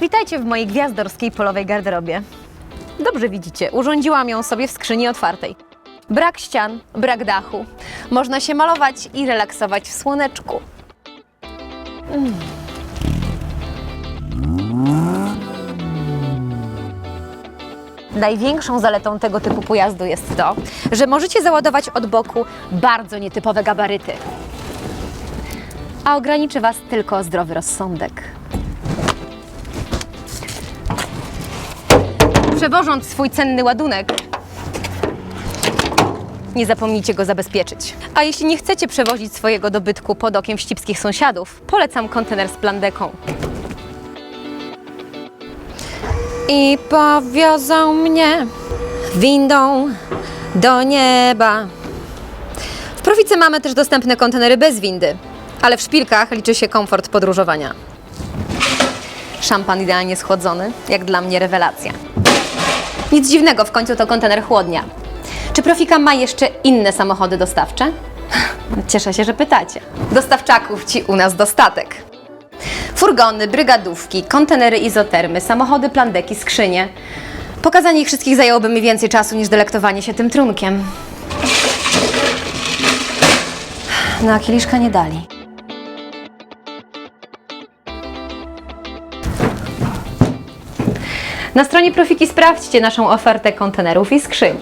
Witajcie w mojej gwiazdorskiej polowej garderobie. Dobrze widzicie, urządziłam ją sobie w skrzyni otwartej. Brak ścian, brak dachu. Można się malować i relaksować w słoneczku. Mm. Największą zaletą tego typu pojazdu jest to, że możecie załadować od boku bardzo nietypowe gabaryty. A ograniczy Was tylko zdrowy rozsądek. Przewożąc swój cenny ładunek, nie zapomnijcie go zabezpieczyć. A jeśli nie chcecie przewozić swojego dobytku pod okiem wścibskich sąsiadów, polecam kontener z plandeką. I powiozą mnie windą do nieba. W Profice mamy też dostępne kontenery bez windy, ale w szpilkach liczy się komfort podróżowania. Szampan idealnie schłodzony, jak dla mnie rewelacja. Nic dziwnego, w końcu to kontener chłodnia. Czy Profika ma jeszcze inne samochody dostawcze? Cieszę się, że pytacie. Dostawczaków ci u nas dostatek. Furgony, brygadówki, kontenery izotermy, samochody plandeki, skrzynie. Pokazanie ich wszystkich zajęłoby mi więcej czasu niż delektowanie się tym trunkiem. No a kieliszka nie dali. Na stronie Profiki sprawdźcie naszą ofertę kontenerów i skrzyń.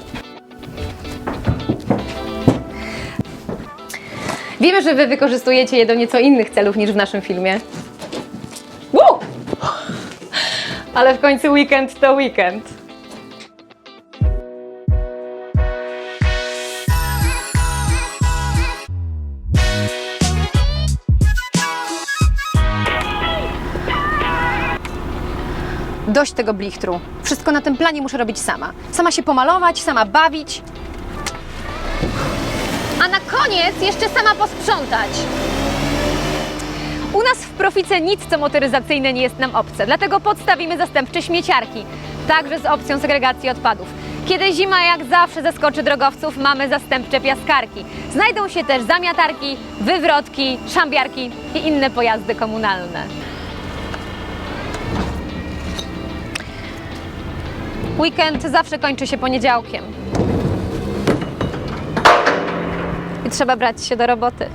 Wiemy, że Wy wykorzystujecie je do nieco innych celów niż w naszym filmie. Wow! Ale w końcu weekend to weekend. Dość tego blichtru. Wszystko na tym planie muszę robić sama. Sama się pomalować, sama bawić. A na koniec jeszcze sama posprzątać. U nas w Profice nic co motoryzacyjne nie jest nam obce, dlatego podstawimy zastępcze śmieciarki, także z opcją segregacji odpadów. Kiedy zima jak zawsze zaskoczy drogowców, mamy zastępcze piaskarki. Znajdą się też zamiatarki, wywrotki, szambiarki i inne pojazdy komunalne. Weekend zawsze kończy się poniedziałkiem. I trzeba brać się do roboty.